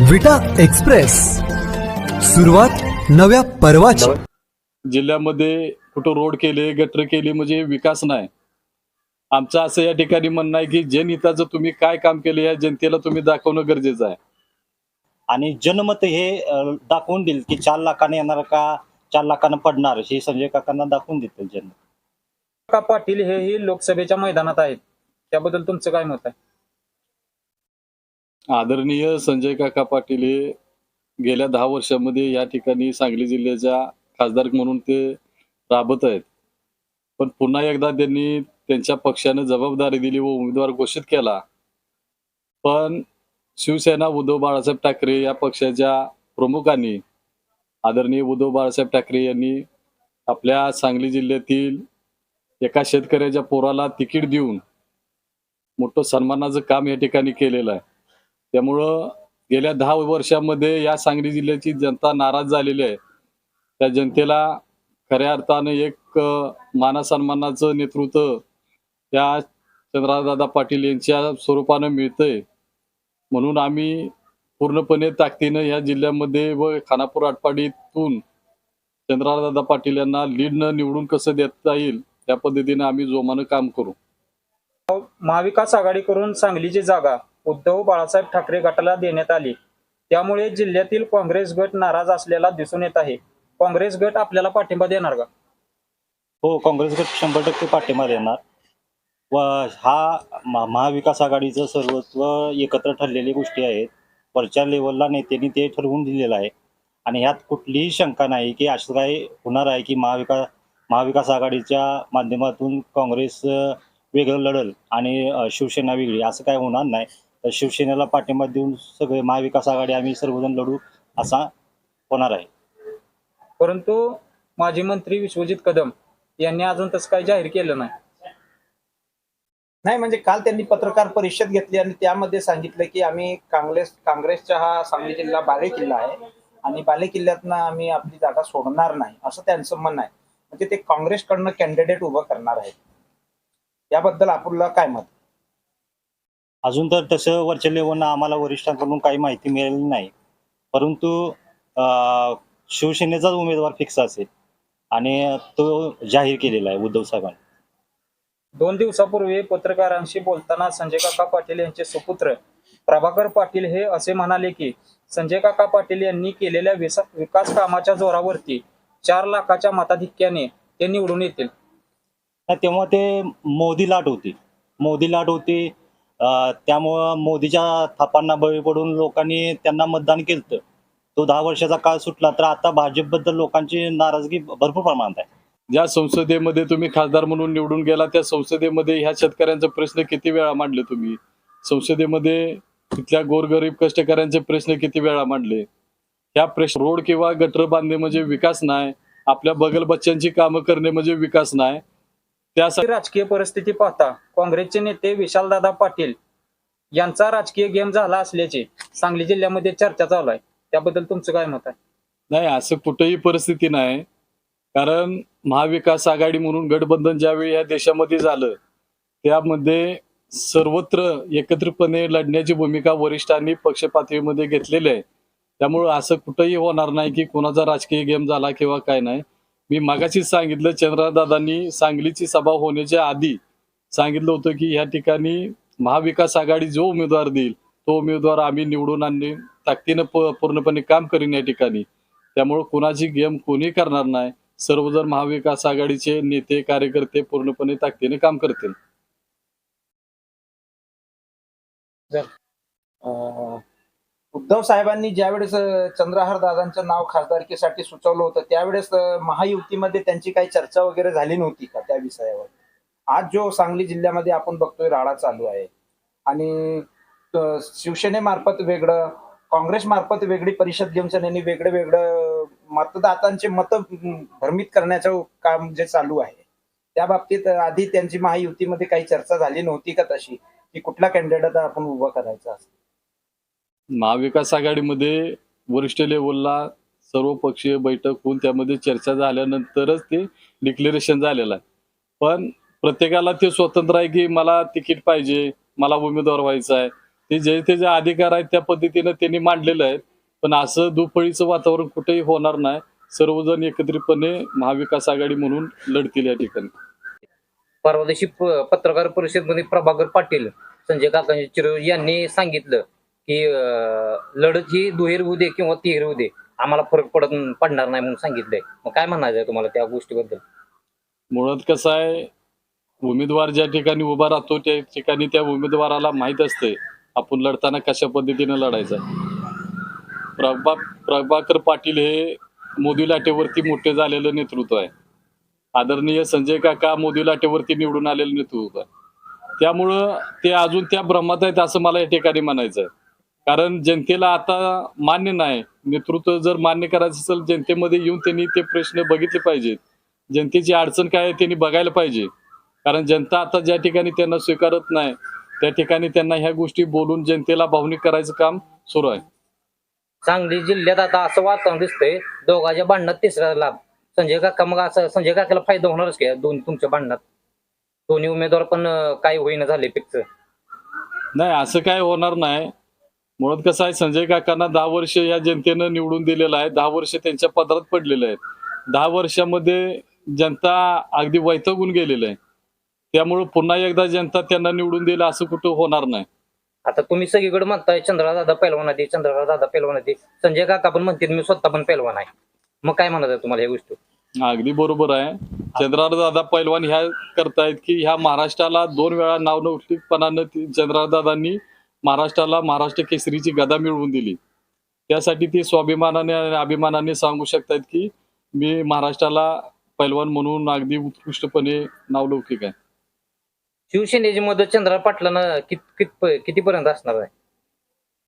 विटा एक्सप्रेस. सुरुवात नव्या पर्वाची. जिल्ह्यामध्ये कुठं रोड केले गटर केली म्हणजे विकास नाही. आमचं असं या ठिकाणी म्हणणं आहे की जनहिताचं तुम्ही काय काम केले या जनतेला तुम्ही दाखवणं गरजेचं आहे. आणि जनमत हे दाखवून देईल की चार लाखाने येणार का चार लाखानं पडणार हे संजय काकांना दाखवून देतील जन का पाटील हेही लोकसभेच्या मैदानात आहेत. त्याबद्दल तुमचं काय मत आहे? आदरणीय संजय काका पाटील हे गेल्या दहा वर्षामध्ये या ठिकाणी सांगली जिल्ह्याच्या खासदार म्हणून ते राबत आहेत. पण पुन्हा एकदा त्यांनी त्यांच्या पक्षाने जबाबदारी दिली व उमेदवार घोषित केला. पण शिवसेना उद्धव बाळासाहेब ठाकरे या पक्षाच्या प्रमुखांनी आदरणीय उद्धव बाळासाहेब ठाकरे यांनी आपल्या सांगली जिल्ह्यातील एका शेतकऱ्याच्या पोराला तिकीट देऊन मोठं सन्मानाचं काम या ठिकाणी केलेलं आहे. त्यामुळं गेल्या दहा वर्षामध्ये या सांगली जिल्ह्याची जनता नाराज झालेली आहे. त्या जनतेला खऱ्या अर्थानं एक अ, मानासन्मानाचं नेतृत्व त्या चंद्रदादा पाटील यांच्या स्वरूपानं मिळतंय. म्हणून आम्ही पूर्णपणे ताकदीनं या जिल्ह्यामध्ये व खानापूर आटपाडीतून चंद्रदादा पाटील यांना लीडनं निवडून कसं देता येईल त्या पद्धतीनं आम्ही जोमानं काम करू. महाविकास आघाडीकडून सांगलीची जागा उद्धव बाळासाहेब ठाकरे गटाला देण्यात आली. त्यामुळे जिल्ह्यातील काँग्रेस गट नाराज असलेला दिसून येत आहे. काँग्रेस गट आपल्याला पाठिंबा देणार का? हो काँग्रेस गट शंभर टक्के पाठिंबा देणार. व हा महाविकास आघाडीचं सर्वत्व एकत्र ठरलेली गोष्टी आहेत. वरच्या लेवलला नेत्यांनी ते ठरवून दिलेलं आहे. आणि ह्यात कुठलीही शंका नाही की असं होणार आहे की महाविकास महाविकास आघाडीच्या माध्यमातून काँग्रेस वेगळं लढल आणि शिवसेना वेगळी. असं काय होणार नाही. तर शिवसेनेला पाठिंबा देऊन सगळे महाविकास आघाडी आम्ही सर्वजण लढू असा होणार आहे. परंतु माजी मंत्री विश्वजित कदम यांनी अजून तसं काही जाहीर केलं नाही. नाही म्हणजे काल त्यांनी पत्रकार परिषद घेतली आणि त्यामध्ये सांगितलं की आम्ही काँग्रेस काँग्रेसचा हा सांगली जिल्हा बाले किल्ला आहे आणि बाले किल्ल्यातनं आम्ही आपली जागा सोडणार नाही असं त्यांचं म्हणणं आहे. म्हणजे ते काँग्रेसकडनं कॅन्डिडेट उभं करणार आहेत. याबद्दल आपलं काय मत? अजून तर तसं वरच्या लेवलनं आम्हाला वरिष्ठांकडून काही माहिती मिळालेली नाही. परंतु शिवसेनेचाच उमेदवार फिक्स असेल आणि तो जाहीर केलेला आहे उद्धव साहेबांनी दोन दिवसापूर्वी पत्रकारांशी बोलताना संजय काका पाटील यांचे सुपुत्र प्रभाकर पाटील हे असे म्हणाले की संजय काका पाटील यांनी केलेल्या विकास कामाच्या जोरावरती चार लाखाच्या मताधिक्याने ते निवडून येतील. तेव्हा ते मोदी लाट होती. मोदी लाट होती त्यामुळं मोदीच्या थापांना बळी पडून लोकांनी त्यांना मतदान केलं तो दहा वर्षाचा काळ सुटला तर आता भाजपबद्दल लोकांची नाराजगी भरपूर प्रमाणात आहे. ज्या संसदेमध्ये तुम्ही खासदार म्हणून निवडून गेला त्या संसदेमध्ये ह्या शेतकऱ्यांचा प्रश्न किती वेळा मांडले तुम्ही? संसदेमध्ये तिथल्या गोरगरीब कष्टकऱ्यांचे प्रश्न किती वेळा मांडले? ह्या प्रश्न रोड किंवा गटर बांधणे म्हणजे विकास नाही आपल्या बगल बच्च्यांची कामं करणे म्हणजे विकास नाही त्यासाठी राजकीय परिस्थिती पाहता काँग्रेसचे नेते विशालदादा पाटील यांचा राजकीय गेम झाला असल्याची सांगली जिल्ह्यामध्ये चर्चा चालू आहे. त्याबद्दल तुमचं काय मत आहे? नाही असं कुठेही परिस्थिती नाही. कारण महाविकास आघाडी म्हणून गठबंधन ज्यावेळी या देशामध्ये झालं त्यामध्ये सर्वत्र एकत्रितपणे लढण्याची भूमिका वरिष्ठांनी पक्ष पातळीमध्ये घेतलेली आहे. त्यामुळं असं कुठंही होणार नाही की कोणाचा राजकीय गेम झाला किंवा काय नाही. मी मागाशीच सांगितलं चंद्रदादांनी सांगलीची सभा होण्याच्या आधी सांगितलं होतं की या ठिकाणी महाविकास आघाडी जो उमेदवार देईल तो उमेदवार आम्ही निवडून आणणे ताकदीनं पूर्णपणे काम करीन या ठिकाणी. त्यामुळं कुणाची गेम कोणी करणार नाही सर्वजण महाविकास आघाडीचे नेते कार्यकर्ते पूर्णपणे ताकदीने काम करतील. उद्धव साहेबांनी ज्यावेळेस चंद्रहार दादांचं नाव खासदारकीसाठी सुचवलं होतं त्यावेळेस महायुतीमध्ये त्यांची काही चर्चा वगैरे झाली नव्हती का त्या विषयावर? आज जो सांगली जिल्ह्यामध्ये आपण बघतोय राडा चालू आहे. आणि शिवसेनेमार्फत वेगळं काँग्रेस मार्फत वेगळी परिषद घेऊन त्यांनी वेगळं वेगळं मतदातांचे मत भ्रमित करण्याचं काम जे चालू आहे त्या बाबतीत आधी त्यांची महायुतीमध्ये काही चर्चा झाली नव्हती का तशी? की कुठला कॅन्डिडेट आपण उभा करायचा असं महाविकास आघाडीमध्ये वरिष्ठ लेवलला सर्व पक्षीय बैठक होऊन त्यामध्ये चर्चा झाल्यानंतरच ते डिक्लेरेशन झालेलं आहे. पण प्रत्येकाला ते स्वतंत्र आहे की मला तिकीट पाहिजे मला उमेदवार व्हायचा आहे. ते जे ते जे अधिकार आहेत त्या पद्धतीनं त्यांनी मांडलेलं आहे पण असं दुपळीचं वातावरण कुठेही होणार नाही. सर्वजण एकत्रितपणे महाविकास आघाडी म्हणून लढतील या ठिकाणी. परवा दिवशी प- पत्रकार परिषदमध्ये प्रभाकर पाटील संजय काकांचे चिरंजीव यांनी सांगितलं की लढत ही दुहेर होऊ दे किंवा तिहेर होऊ दे आम्हाला फरक पडत पडणार नाही म्हणून सांगितलंय. मग काय म्हणायचं आहे तुम्हाला त्या गोष्टीबद्दल? मुळात कसं आहे उमेदवार ज्या ठिकाणी उभा राहतो त्या ठिकाणी त्या उमेदवाराला माहीत असते आपण लढताना कशा पद्धतीने लढायचं. प्रभा प्रभाकर पाटील हे मोदी लाटेवरती मोठे झालेलं नेतृत्व आहे. आदरणीय संजय काका मोदी लाटेवरती निवडून आलेलं नेतृत्व आहे. त्यामुळं ते अजून त्या भ्रमात आहेत असं मला या ठिकाणी म्हणायचं आहे. कारण जनतेला आता मान्य नाही. नेतृत्व जर मान्य करायचं असेल जनतेमध्ये येऊन त्यांनी ते प्रश्न बघितले पाहिजेत. जनतेची अडचण काय आहे त्यांनी बघायला पाहिजे. कारण जनता आता ज्या ठिकाणी त्यांना स्वीकारत नाही त्या ठिकाणी त्यांना ह्या गोष्टी बोलून जनतेला भावनिक करायचं काम सुरू आहे. सांगली जिल्ह्यात आता असं वातावरण दिसतंय दोघांच्या भांडणात तिसरा लाभ. संजय काका मग असं संजय काकाला फायदा होणारच का दोन तुमच्या भांडणात? दोन्ही उमेदवार पण काही होईना झाले फिक्स नाही असं काय होणार नाही. मुळात कसं आहे संजय काकांना दहा वर्ष या जनतेनं निवडून दिलेलं आहे. दहा वर्ष त्यांच्या पदरात पडलेले आहेत. दहा वर्षामध्ये जनता अगदी वैतागून गेलेलं आहे. त्यामुळं पुन्हा एकदा जनता त्यांना निवडून दिलं असं कुठं होणार नाही. आता तुम्ही सगळीकडे म्हणताय चंद्रा दादा पैलवान आहे चंद्रा दादा पैलवान आहे संजय काका पण म्हणतील मी स्वतः पण पैलवान आहे. मग काय म्हणत आहे तुम्हाला या गोष्टी अगदी बरोबर आहे. चंद्रदादा पैलवान ह्या करतायत की ह्या महाराष्ट्राला दोन वेळा नावलौकिकपणानं ती- चंद्रदादांनी महाराष्ट्राला महाराष्ट्र केसरीची गदा मिळवून दिली. त्यासाठी ती स्वाभिमानाने आणि अभिमानाने सांगू शकतात की मी महाराष्ट्राला पैलवान म्हणून अगदी उत्कृष्टपणे नावलौकिक आहे. शिवसेनेची मदत चंद्रा पाटलांना कित कित कितीपर्यंत असणार आहे?